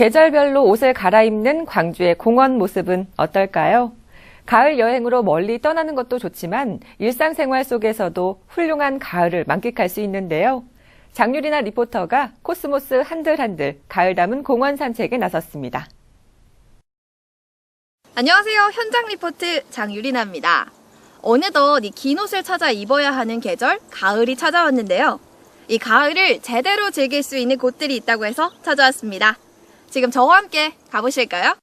계절별로 옷을 갈아입는 광주의 공원 모습은 어떨까요? 가을 여행으로 멀리 떠나는 것도 좋지만 일상생활 속에서도 훌륭한 가을을 만끽할 수 있는데요. 장유리나 리포터가 코스모스 한들한들 가을 담은 공원 산책에 나섰습니다. 안녕하세요. 현장 리포트 장유리나입니다. 어느덧 이 긴 옷을 찾아 입어야 하는 계절, 가을이 찾아왔는데요. 이 가을을 제대로 즐길 수 있는 곳들이 있다고 해서 찾아왔습니다. 지금 저와 함께 가보실까요?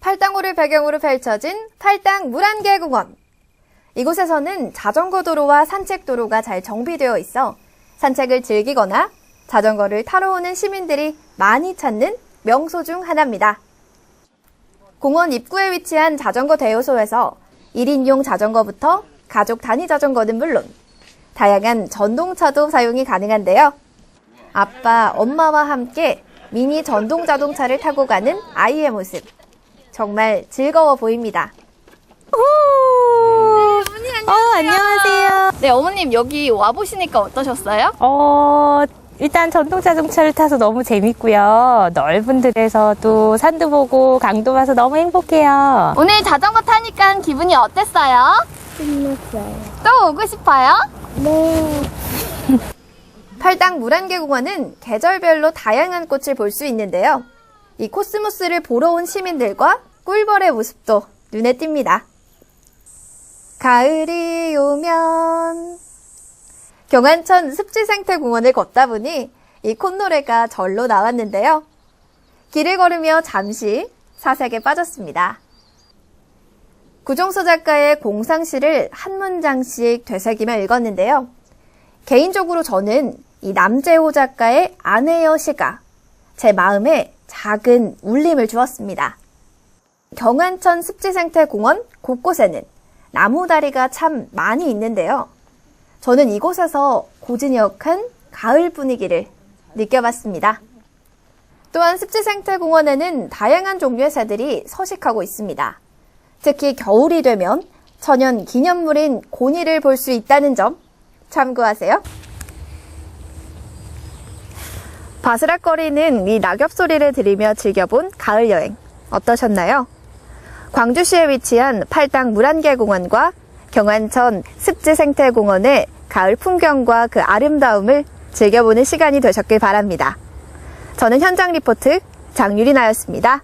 팔당호를 배경으로 펼쳐진 팔당 물안개공원. 이곳에서는 자전거 도로와 산책 도로가 잘 정비되어 있어 산책을 즐기거나 자전거를 타러 오는 시민들이 많이 찾는 명소 중 하나입니다. 공원 입구에 위치한 자전거 대여소에서 1인용 자전거부터 가족 단위 자전거는 물론 다양한 전동차도 사용이 가능한데요. 아빠, 엄마와 함께 미니 전동 자동차를 타고 가는 아이의 모습. 정말 즐거워 보입니다. 어머니 어, 안녕하세요. 네, 어머님 여기 와 보시니까 어떠셨어요? 어, 일단 전동 자동차를 타서 너무 재밌고요. 넓은 들에서도 산도 보고 강도 봐서 너무 행복해요. 오늘 자전거 타니까 기분이 어땠어요? 끝났어요. 또 오고 싶어요? 네. 팔당 물안개공원은 계절별로 다양한 꽃을 볼 수 있는데요. 이 코스모스를 보러 온 시민들과 꿀벌의 모습도 눈에 띕니다. 가을이 오면 경안천 습지생태공원을 걷다 보니 이 콧노래가 절로 나왔는데요. 길을 걸으며 잠시 사색에 빠졌습니다. 구종서 작가의 공상시를 한 문장씩 되새기며 읽었는데요. 개인적으로 저는 이 남재호 작가의 아내여 시가 제 마음에 작은 울림을 주었습니다. 경안천 습지생태공원 곳곳에는 나무다리가 참 많이 있는데요. 저는 이곳에서 고즈넉한 가을 분위기를 느껴봤습니다. 또한 습지생태공원에는 다양한 종류의 새들이 서식하고 있습니다. 특히 겨울이 되면 천연 기념물인 고니를 볼 수 있다는 점 참고하세요. 바스락거리는 이 낙엽 소리를 들으며 즐겨본 가을 여행 어떠셨나요? 광주시에 위치한 팔당 물안개공원과 경안천 습지생태공원의 가을 풍경과 그 아름다움을 즐겨보는 시간이 되셨길 바랍니다. 저는 현장 리포트 장유리나였습니다.